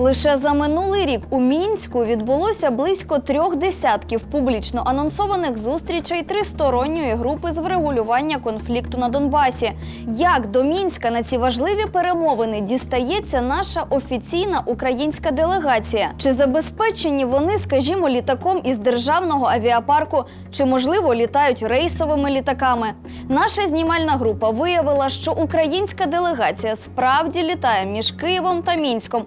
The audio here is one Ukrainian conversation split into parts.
Лише за минулий рік у мінську відбулося близько трьох десятків публічно анонсованих зустрічей тристоронньої групи з врегулювання конфлікту на Донбасі. Як до мінська на ці важливі перемовини дістається наша офіційна українська делегація? Чи забезпечені вони, скажімо, літаком із державного авіапарку, чи можливо літають рейсовими літаками? Наша знімальна група виявила, що українська делегація справді літає між Києвом та Мінськом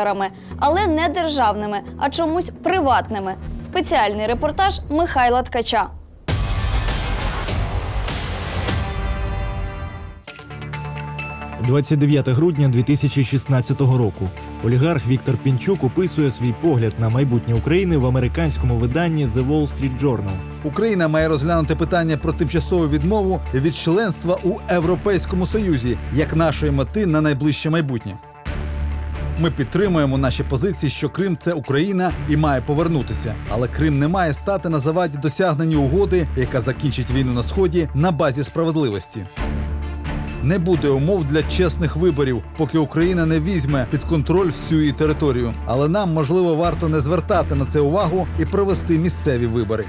чартерами, але не державними, а чомусь приватними. Спеціальний репортаж Михайла Ткача. – 29 грудня 2016 року. Олігарх Віктор Пінчук описує свій погляд на майбутнє України в американському виданні The Wall Street Journal. Україна має розглянути питання про тимчасову відмову від членства у Європейському Союзі як нашої мети на найближче майбутнє. Ми підтримуємо наші позиції, що Крим це Україна і має повернутися. Але Крим не має стати на заваді досягненню угоди, яка закінчить війну на сході на базі справедливості. Не буде умов для чесних виборів, поки Україна не візьме під контроль всю її територію. Але нам можливо варто не звертати на це увагу і провести місцеві вибори.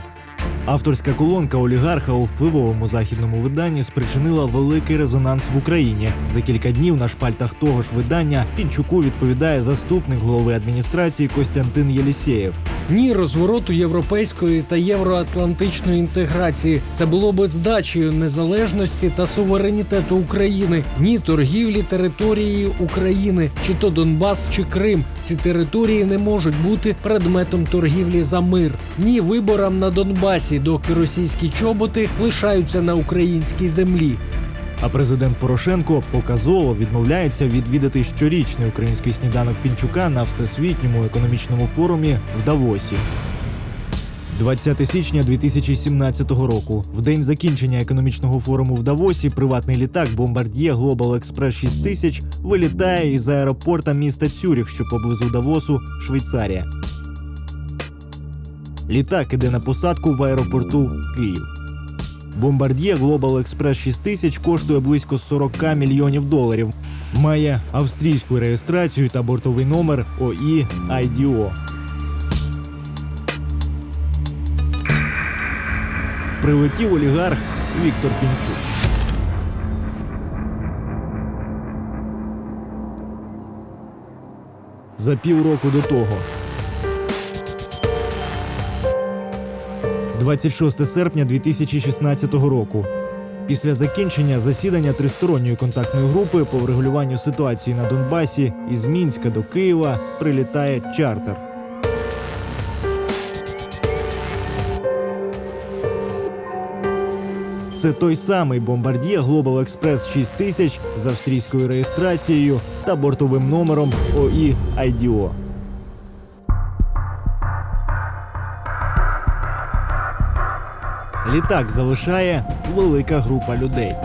Авторська колонка олігарха у впливовому західному виданні спричинила великий резонанс в Україні. За кілька днів на шпальтах того ж видання Пінчуку відповідає заступник голови адміністрації Костянтин Єлісєєв. Ні розвороту європейської та євроатлантичної інтеграції. Це було би здачею незалежності та суверенітету України, ні торгівлі територією України, чи то Донбас, чи Крим. Ці території не можуть бути предметом торгівлі за мир, ні виборам на Донбасі, доки російські чоботи лишаються на українській землі. А президент Порошенко показово відмовляється відвідати щорічний український сніданок Пінчука на всесвітньому економічному форумі в Давосі. 20 січня 2017 року, в день закінчення економічного форуму в Давосі, приватний літак Бомбард'є Global Express 6000 вилітає із аеропорта міста Цюріх, що поблизу Давосу, Швейцарія. Літак іде на посадку в аеропорту Київ. Бомбард'є Global Express 6000 коштує близько 40 мільйонів доларів. Має австрійську реєстрацію та бортовий номер ОІ IDO. Прилетів олігарх Віктор Пінчук. За півроку до того 26 серпня 2016 року. Після закінчення засідання тристоронньої контактної групи по врегулюванню ситуації на Донбасі із Мінська до Києва прилітає чартер. Це той самий бомбард'є Global Express 6000 з австрійською реєстрацією та бортовим номером ОІ IDO. Літак залишає велика група людей.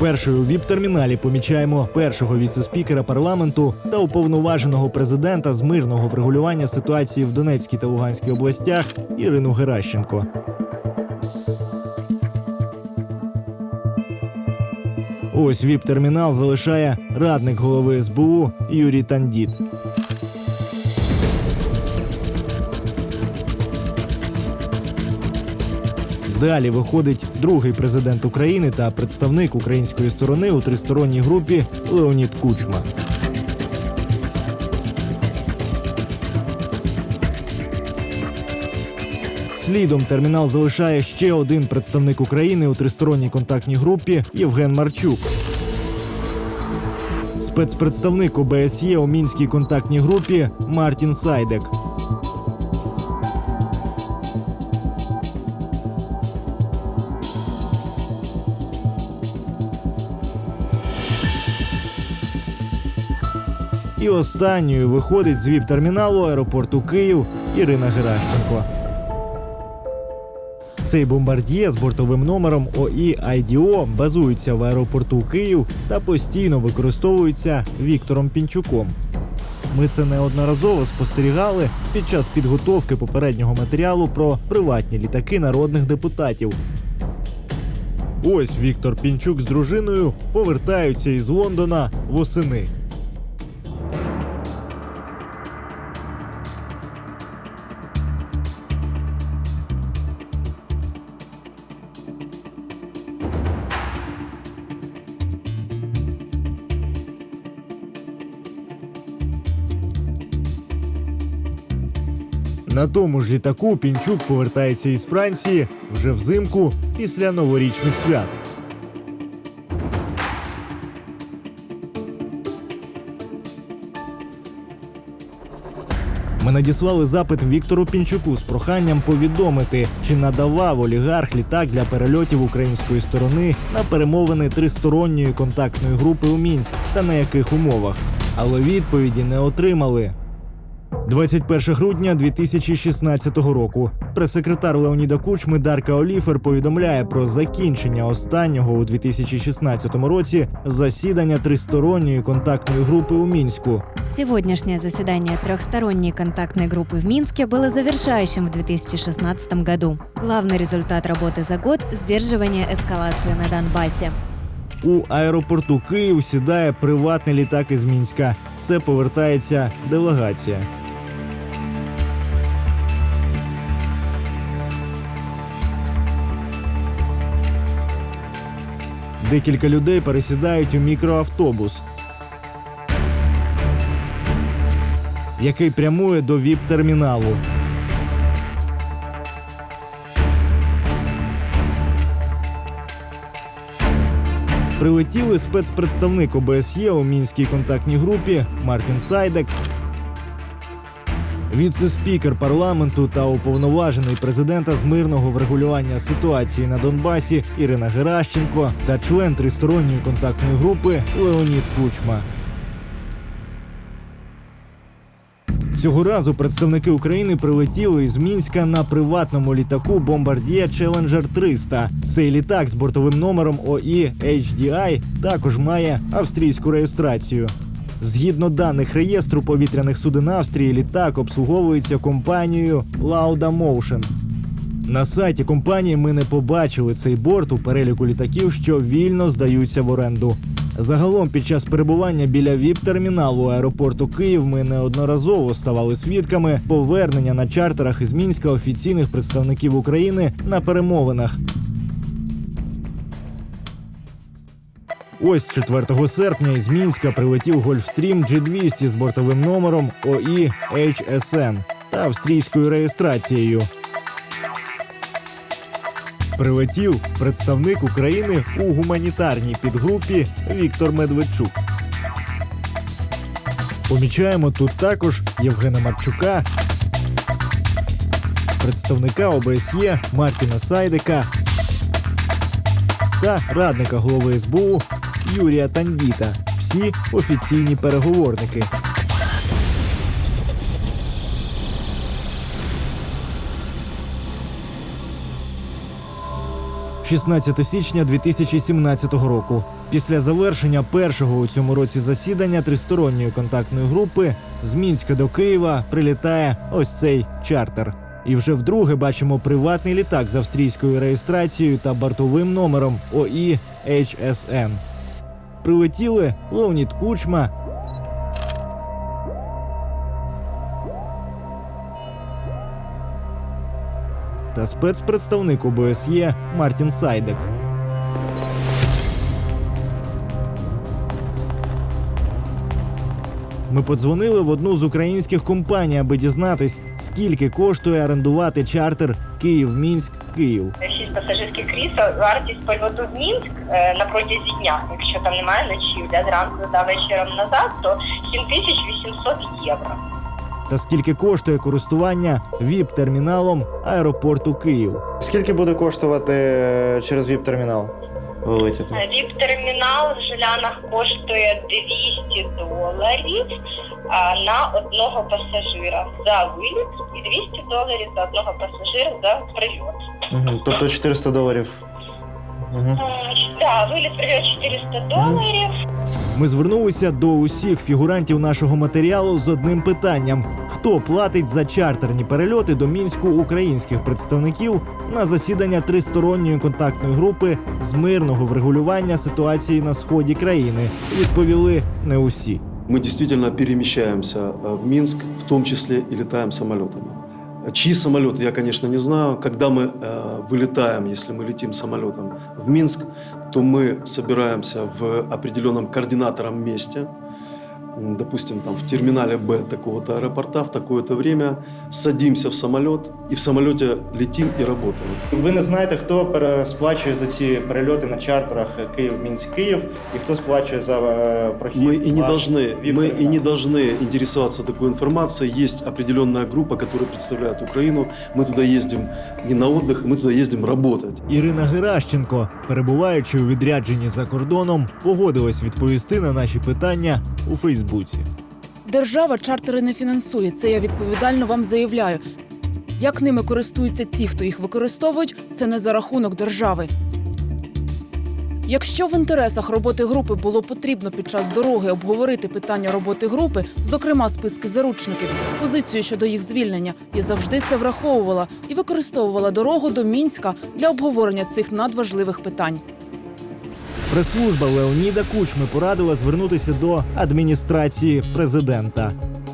Першою віп-терміналі помічаємо першого віце-спікера парламенту та уповноваженого президента з мирного врегулювання ситуації в Донецькій та Луганській областях Ірину Геращенко. Ось віп-термінал залишає радник голови СБУ Юрій Тандіт. Далі виходить другий президент України та представник української сторони у тристоронній групі Леонід Кучма. Слідом термінал залишає ще один представник України у тристоронній контактній групі Євген Марчук. Спецпредставник ОБСЄ у мінській контактній групі Мартін Сайдек. І останньою виходить з віп-терміналу аеропорту Київ Ірина Геращенко. Цей бомбард'є з бортовим номером ОІ «Айдіо» базується в аеропорту Київ та постійно використовується Віктором Пінчуком. Ми це неодноразово спостерігали під час підготовки попереднього матеріалу про приватні літаки народних депутатів. Ось Віктор Пінчук з дружиною повертаються із Лондона восени. Тому ж літаку Пінчук повертається із Франції вже взимку після новорічних свят. Ми надіслали запит Віктору Пінчуку з проханням повідомити, чи надавав олігарх літак для перельотів української сторони на перемовини тристоронньої контактної групи у Мінськ та на яких умовах. Але відповіді не отримали. 21 грудня 2016 року прес-секретар Леоніда Кучми Дарка Оліфер повідомляє про закінчення останнього у 2016 році засідання тристоронньої контактної групи у мінську. Сегодняшнее заседание трехсторонней контактной группы в Минске было завершающим в 2016 году. Главный результат работы за год – сдерживание эскалации на Донбассе. У аеропорту Київ сідає приватний літак із Мінська. Це повертається делегація. Декілька людей пересідають у мікроавтобус, який прямує до ВІП-терміналу. Прилетіли спецпредставник ОБСЄ у мінській контактній групі Мартін Сайдек, віце-спікер парламенту та уповноважений президента з мирного врегулювання ситуації на Донбасі Ірина Геращенко та член тристоронньої контактної групи Леонід Кучма. Цього разу представники України прилетіли із Мінська на приватному літаку Бомбардіє Challenger 300. Цей літак з бортовим номером ОІ HDI також має австрійську реєстрацію. Згідно даних реєстру повітряних суден Австрії, літак обслуговується компанією Lauda Motion. На сайті компанії ми не побачили цей борт у переліку літаків, що вільно здаються в оренду. Загалом, під час перебування біля ВІП-терміналу аеропорту Київ ми неодноразово ставали свідками повернення на чартерах із Мінська офіційних представників України на перемовинах. Ось 4 серпня із Мінська прилетів Гольфстрім G200 з бортовим номером ОІ HSN та австрійською реєстрацією. Прилетів представник України у гуманітарній підгрупі Віктор Медведчук. Помічаємо тут також Євгена Марчука, представника ОБСЄ Мартіна Сайдика та радника голови СБУ Юрія Тандіта. Всі офіційні переговорники. – 16 січня 2017 року. Після завершення першого у цьому році засідання тристоронньої контактної групи з Мінська до Києва прилітає ось цей чартер. І вже вдруге бачимо приватний літак з австрійською реєстрацією та бортовим номером ОІ HSN. Прилетіли Леонід Кучма, та спецпредставник ОБСЄ Мартін Сайдек. Ми подзвонили в одну з українських компаній, аби дізнатись, скільки коштує орендувати чартер Київ-Мінськ Київ. Шість пасажирських крісел, вартість польоту в Мінськ е, на протязі дня, якщо там немає ночів, да, зранку та вечором назад, то 7800 євро. Та скільки коштує користування ВІП-терміналом аеропорту Київ. Скільки буде коштувати е, через ВІП-термінал вилетіти? Е, Віп-термінал в Жилянах коштує 200 доларів а, на одного пасажира за виліт і 200 доларів за одного пасажира за прильот. Угу. Тобто 400 доларів. Угу. Да, вылет придет 400 долларов. Ми звернулися до усіх фігурантів нашого матеріалу з одним питанням: хто платить за чартерні перельоти до мінську українських представників на засідання тристоронньої контактної групи з мирного врегулювання ситуації на сході країни? Відповіли не усі. Мы действительно перемещаемся э, в Минск, в том числе и летаем самолетами. Чьи самолеты, я, конечно, не знаю. Когда мы э, вылетаем, если мы летим самолетом в Минск, то мы собираемся в определенном координатором месте, допустим, там в терминале Б такого-то аэропорта в такое-то время, садимся в самолет и в самолете летим и работаем. Ви не знаєте, хто пере- сплачує за ці перельоти на чартерах Київ, Мінськ, Київ, і хто сплачує за е, прохід. Мы и не ваш должны, віп мы и термінал? не должны интересоваться такой информацией. Есть определенная группа, которая представляет Украину. Мы туда ездим не на отдых, мы туда ездим работать. Ірина Геращенко, перебуваючи у відрядженні за кордоном, погодилась відповісти на наші питання у Фейсбуці. Держава чартери не фінансує. Це я відповідально вам заявляю. Як ними користуються ті, хто їх використовують, це не за рахунок держави. Якщо в інтересах роботи групи було потрібно під час дороги обговорити питання роботи групи, зокрема списки заручників, позицію щодо їх звільнення, я завжди це враховувала і використовувала дорогу до мінська для обговорення цих надважливих питань. Прес-служба Леоніда Кучми порадила звернутися до адміністрації президента.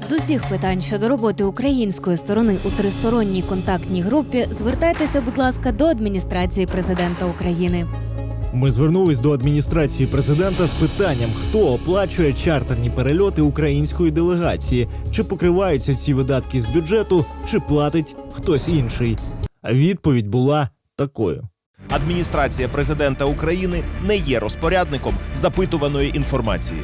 З усіх питань щодо роботи української сторони у тристоронній контактній групі звертайтеся, будь ласка, до адміністрації президента України. Ми звернулись до адміністрації президента з питанням, хто оплачує чартерні перельоти української делегації, чи покриваються ці видатки з бюджету, чи платить хтось інший. А Відповідь була такою. Адміністрація президента України не є розпорядником запитуваної інформації.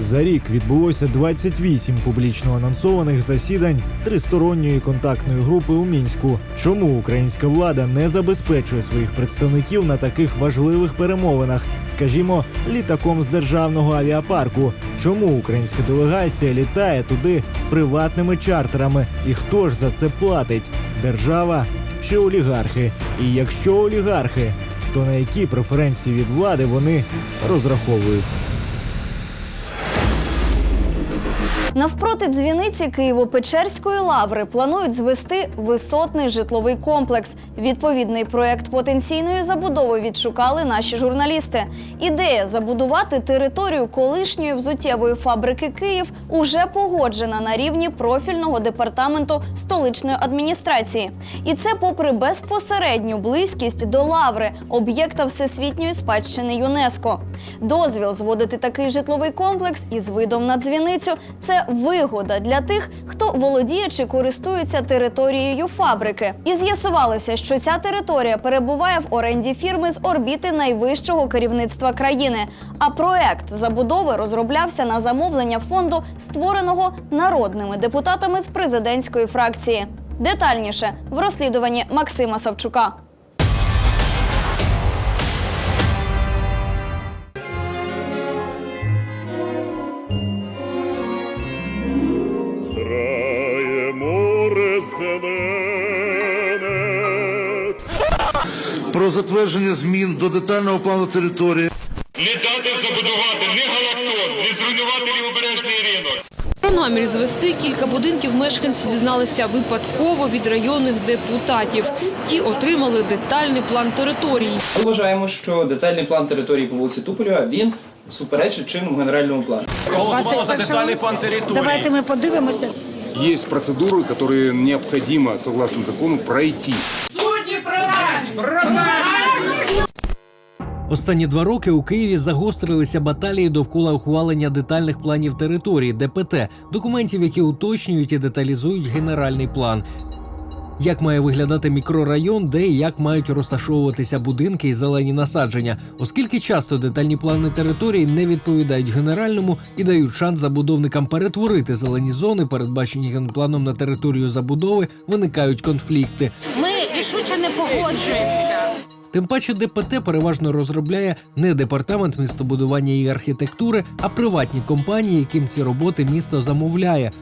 За рік відбулося 28 публічно анонсованих засідань тристоронньої контактної групи у мінську. Чому українська влада не забезпечує своїх представників на таких важливих перемовинах, скажімо, літаком з державного авіапарку? Чому українська делегація літає туди приватними чартерами? І хто ж за це платить? Держава чи олігархи? І якщо олігархи, то на які преференції від влади вони розраховують? Навпроти дзвіниці Києво-Печерської лаври планують звести висотний житловий комплекс. Відповідний проект потенційної забудови відшукали наші журналісти. Ідея забудувати територію колишньої взуттєвої фабрики Київ уже погоджена на рівні профільного департаменту столичної адміністрації. І це попри безпосередню близькість до лаври, об'єкта всесвітньої спадщини ЮНЕСКО. Дозвіл зводити такий житловий комплекс із видом на дзвіницю це вигода для тих, хто володіє чи користується територією фабрики. І з'ясувалося, що ця територія перебуває в оренді фірми з орбіти найвищого керівництва країни. А проект забудови розроблявся на замовлення фонду, створеного народними депутатами з президентської фракції. Детальніше в розслідуванні Максима Савчука. Затвердження змін до детального плану території. Не дати забудувати ні галактон, не зруйнувати лівобережний ринок. Про намір звести кілька будинків мешканці дізналися випадково від районних депутатів. Ті отримали детальний план території. Ми вважаємо, що детальний план території по вулиці Туполєва він суперечить чинному генеральному плану. Голосувало за детальний план території. Давайте ми подивимося. Есть процедуры, которые необходимо, согласно закону, пройти. Останні два роки у Києві загострилися баталії довкола ухвалення детальних планів території ДПТ, документів, які уточнюють і деталізують генеральний план. Як має виглядати мікрорайон, де і як мають розташовуватися будинки і зелені насадження, оскільки часто детальні плани території не відповідають генеральному і дають шанс забудовникам перетворити зелені зони, передбачені генпланом на територію забудови, виникають конфлікти. Ми рішуче не погоджуємося. Тим паче ДПТ переважно розробляє не департамент містобудування і архітектури, а приватні компанії, яким ці роботи місто замовляє.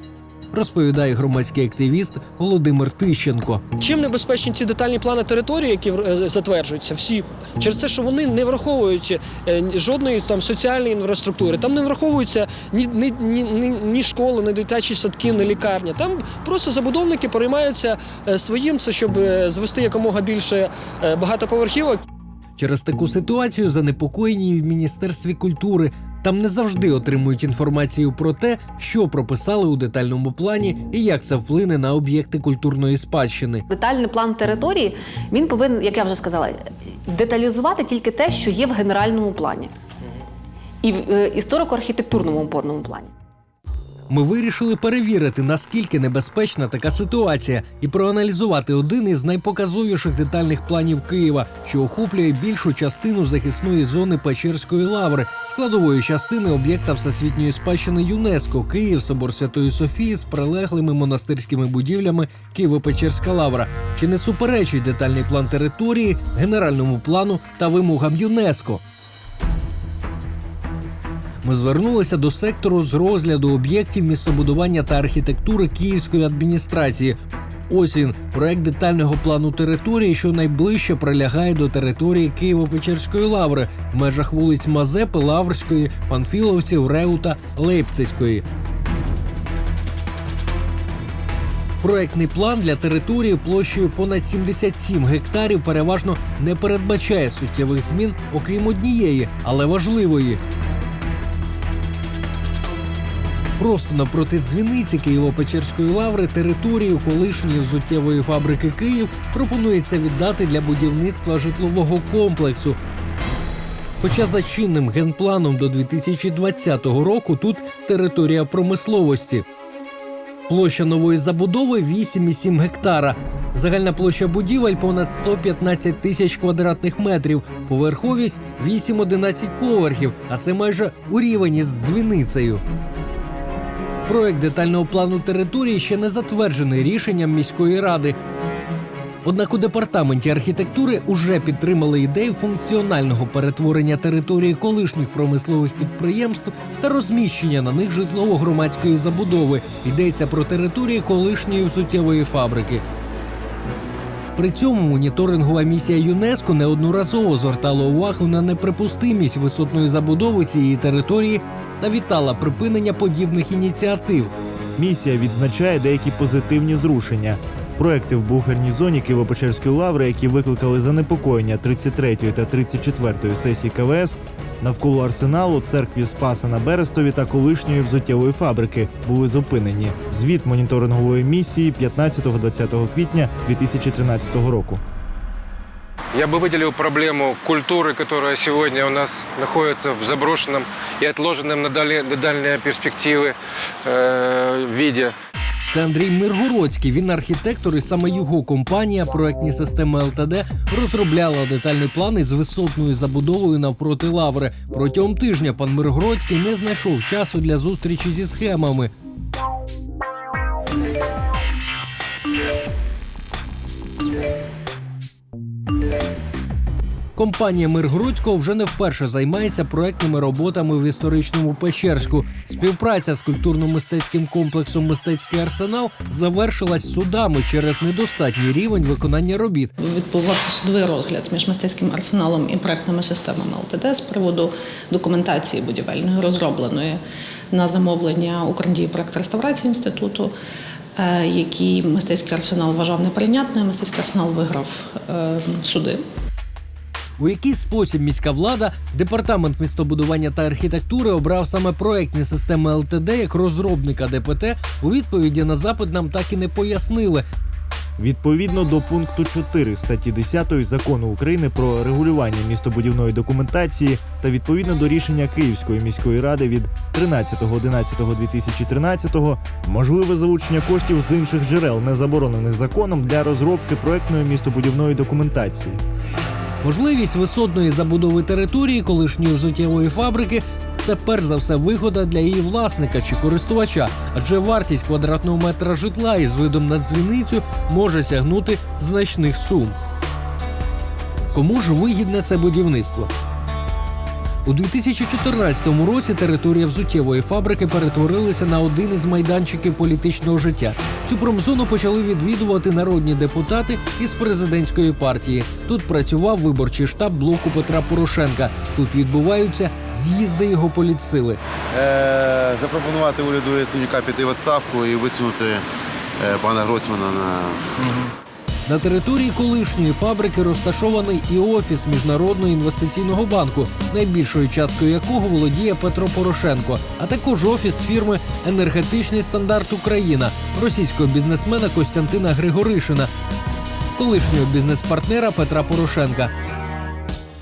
Розповідає громадський активіст Володимир Тищенко. Чим небезпечні ці детальні плани території, які е, затверджуються, всі через те, що вони не враховують е, жодної там соціальної інфраструктури. Там не враховуються ні, ні, ні, ні, школи, ні дитячі садки, ні лікарня. Там просто забудовники переймаються е, своїм, це щоб звести якомога більше багатоповерхівок. Через таку ситуацію занепокоєні в міністерстві культури. Там не завжди отримують інформацію про те, що прописали у детальному плані і як це вплине на об'єкти культурної спадщини. Детальний план території він повинен, як я вже сказала, деталізувати тільки те, що є в генеральному плані і в е, історико-архітектурному опорному плані. Ми вирішили перевірити, наскільки небезпечна така ситуація, і проаналізувати один із найпоказовіших детальних планів Києва, що охоплює більшу частину захисної зони Печерської лаври, складової частини об'єкта всесвітньої спадщини ЮНЕСКО Київ, собор Святої Софії з прилеглими монастирськими будівлями Києво-Печерська лавра. Чи не суперечить детальний план території, генеральному плану та вимогам ЮНЕСКО? Ми звернулися до сектору з розгляду об'єктів містобудування та архітектури Київської адміністрації. Ось він проект детального плану території, що найближче прилягає до території Києво-Печерської лаври в межах вулиць Мазепи, Лаврської, Панфіловців, Реута, Лейпцизької. Проектний план для території площею понад 77 гектарів переважно не передбачає суттєвих змін, окрім однієї, але важливої. Просто напроти дзвіниці Києво-Печерської лаври територію колишньої взуттєвої фабрики Київ пропонується віддати для будівництва житлового комплексу. Хоча за чинним генпланом до 2020 року тут територія промисловості. Площа нової забудови 8,7 гектара. Загальна площа будівель понад 115 тисяч квадратних метрів, поверховість 8-11 поверхів, а це майже у рівні з дзвіницею. Проект детального плану території ще не затверджений рішенням міської ради. Однак у департаменті архітектури уже підтримали ідею функціонального перетворення території колишніх промислових підприємств та розміщення на них житлово-громадської забудови. Йдеться про території колишньої взуттєвої фабрики. При цьому моніторингова місія ЮНЕСКО неодноразово звертала увагу на неприпустимість висотної забудови цієї території та вітала припинення подібних ініціатив. Місія відзначає деякі позитивні зрушення. Проекти в буферній зоні Києво-Печерської лаври, які викликали занепокоєння 33-ї та 34-ї сесії КВС, навколо арсеналу, церкві Спаса на Берестові та колишньої взуттєвої фабрики були зупинені. Звіт моніторингової місії 15-20 квітня 2013 року. Я бы выделил проблему культуры, которая сегодня у нас находится в заброшенном и отложенном на, дали, на дальние перспективы э, виде. Це Андрій Миргородський. Він архітектор, і саме його компанія, проектні системи ЛТД, розробляла детальний план із висотною забудовою навпроти лаври. Протягом тижня пан Миргородський не знайшов часу для зустрічі зі схемами. Компанія Миргородського вже не вперше займається проектними роботами в історичному Печерську. Співпраця з культурно-мистецьким комплексом Мистецький арсенал завершилась судами через недостатній рівень виконання робіт. Відбувався судовий розгляд між мистецьким арсеналом і проектними системами ЛТД з приводу документації будівельної, розробленої на замовлення Укрдії проект реставрації інституту, е, який мистецький арсенал вважав неприйнятною. Мистецький арсенал виграв е, суди. У який спосіб міська влада, департамент містобудування та архітектури обрав саме проектні системи ЛТД як розробника ДПТ, у відповіді на запит нам так і не пояснили. Відповідно до пункту 4 статті 10 закону України про регулювання містобудівної документації та відповідно до рішення Київської міської ради від 13.11.2013 можливе залучення коштів з інших джерел, не заборонених законом для розробки проектної містобудівної документації. Можливість висотної забудови території колишньої взуттєвої фабрики це перш за все вигода для її власника чи користувача, адже вартість квадратного метра житла із видом на дзвіницю може сягнути значних сум. Кому ж вигідне це будівництво? У 2014 році територія взуттєвої фабрики перетворилася на один із майданчиків політичного життя. Цю промзону почали відвідувати народні депутати із президентської партії. Тут працював виборчий штаб блоку Петра Порошенка. Тут відбуваються з'їзди його політсили. Е, запропонувати уряду Яценюка піти в відставку і висунути е, пана Гройсмана на На території колишньої фабрики розташований і офіс Міжнародного інвестиційного банку, найбільшою часткою якого володіє Петро Порошенко, а також офіс фірми Енергетичний стандарт Україна російського бізнесмена Костянтина Григоришина, колишнього бізнес-партнера Петра Порошенка.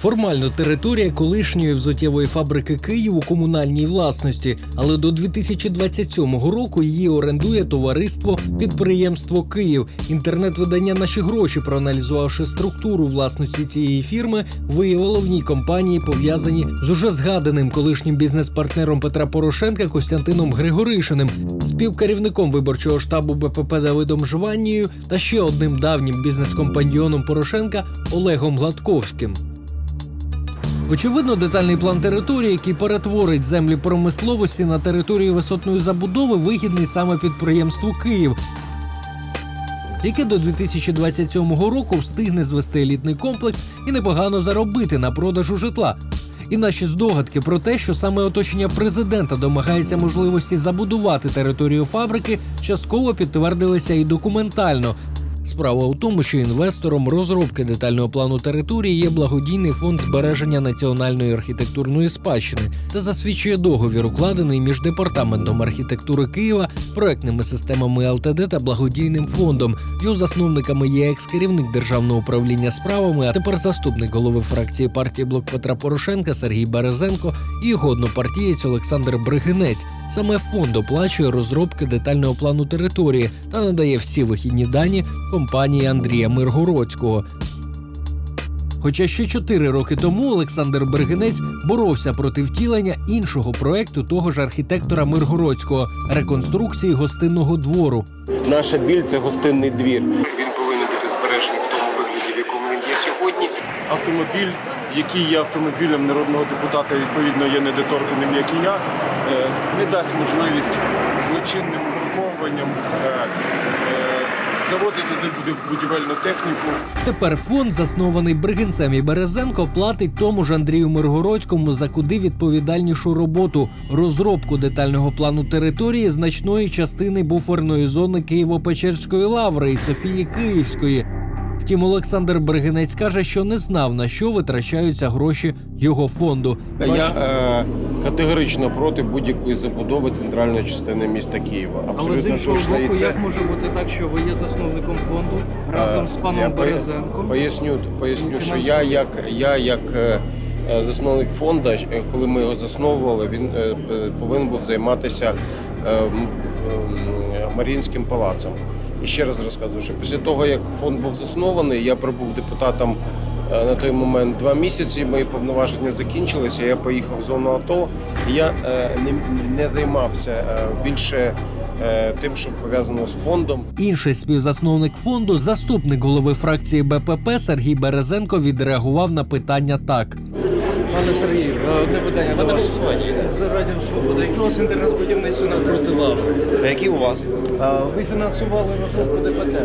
Формально територія колишньої взуттєвої фабрики Київ у комунальній власності, але до 2027 року її орендує товариство підприємство Київ. Інтернет-видання наші гроші, проаналізувавши структуру власності цієї фірми, виявило в ній компанії пов'язані з уже згаданим колишнім бізнес-партнером Петра Порошенка Костянтином Григоришиним, співкерівником виборчого штабу БПП Давидом Жванією та ще одним давнім бізнес-компаньйоном Порошенка Олегом Гладковським. Очевидно, детальний план території, який перетворить землі промисловості на територію висотної забудови, вигідний саме підприємству Київ, яке до 2027 року встигне звести елітний комплекс і непогано заробити на продажу житла. І наші здогадки про те, що саме оточення президента домагається можливості забудувати територію фабрики, частково підтвердилися і документально. Справа у тому, що інвестором розробки детального плану території є благодійний фонд збереження національної архітектурної спадщини. Це засвідчує договір, укладений між департаментом архітектури Києва, проектними системами ЛТД та благодійним фондом. Його засновниками є екс-керівник державного управління справами, а тепер заступник голови фракції партії Блок Петра Порошенка Сергій Березенко і його однопартієць Олександр Бригинець. Саме фонд оплачує розробки детального плану території та надає всі вихідні дані компанії Андрія Миргородського. Хоча ще чотири роки тому Олександр Бергенець боровся проти втілення іншого проекту того ж архітектора Миргородського реконструкції гостинного двору. Наша біль це гостинний двір. Він повинен бути збережений в тому вигляді, в якому він є сьогодні. Автомобіль, який є автомобілем народного депутата, відповідно є недоторканим, як і я, е, не дасть можливість злочинним угруповуванням е, е, завозити туди буде будівельну техніку. Тепер фонд, заснований Бригинцем і Березенко, платить тому ж Андрію Миргородському за куди відповідальнішу роботу розробку детального плану території значної частини буферної зони Києво-Печерської лаври і Софії Київської. Втім, Олександр Бригинець каже, що не знав на що витрачаються гроші його фонду. Я е, категорично проти будь-якої забудови центральної частини міста Києва. Абсолютно Але з іншого точно. боку, І це як може бути так, що ви є засновником фонду разом з Е, паном я Березенком? Поясню, поясню, що я як я як е, е, засновник фонду, е, коли ми його засновували, він повинен був займатися Маріїнським палацем. І ще раз розказую, що після того, як фонд був заснований, я пробув депутатом е, на той момент два місяці. Мої повноваження закінчилися. Я поїхав в зону АТО. Я е, не, займався е, більше тим, що пов'язано з фондом. Інший співзасновник фонду, заступник голови фракції БПП Сергій Березенко, відреагував на питання так. Пане Сергію, е, одне питання до вас. За Радіо Свобода. Який у вас інтерес будівництва навпроти лави? А які у вас? Ви фінансували розробку ДПТ.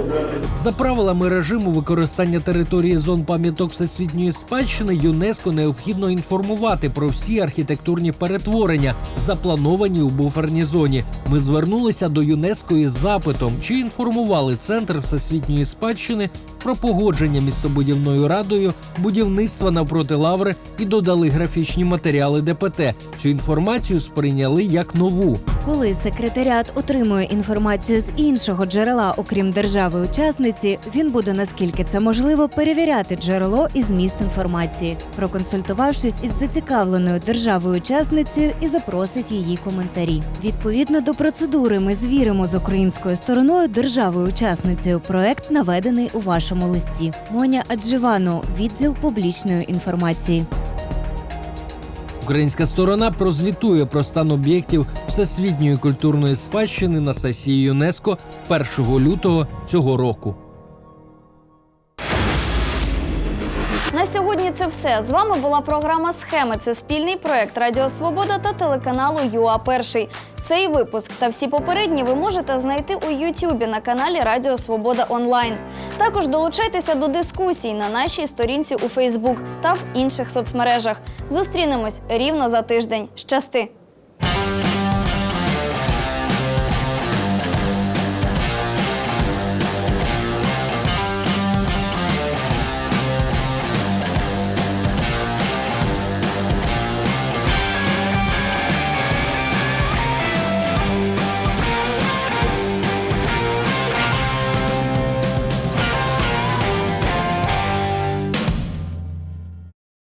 За правилами режиму використання території зон пам'яток всесвітньої спадщини ЮНЕСКО необхідно інформувати про всі архітектурні перетворення, заплановані у буферній зоні. Ми звернулися до ЮНЕСКО із запитом, чи інформували центр всесвітньої спадщини про погодження містобудівною радою будівництва навпроти лаври і додали графічні матеріали ДПТ. Цю інформацію сприйняли як нову. Коли секретаріат отримує інформацію з іншого джерела, окрім держави-учасниці, він буде наскільки це можливо перевіряти джерело і зміст інформації, проконсультувавшись із зацікавленою державою-учасницею і запросить її коментарі. Відповідно до процедури, ми звіримо з українською стороною державою-учасницею. Проект наведений у вашому листі. Моня Адживано, відділ публічної інформації. Українська сторона прозвітує про стан об'єктів всесвітньої культурної спадщини на сесії ЮНЕСКО 1 лютого цього року. На сьогодні це все. З вами була програма Схеми. Це спільний проект Радіо Свобода та телеканалу ЮА Перший. Цей випуск та всі попередні ви можете знайти у Ютубі на каналі Радіо Свобода Онлайн. Також долучайтеся до дискусій на нашій сторінці у Фейсбук та в інших соцмережах. Зустрінемось рівно за тиждень. Щасти!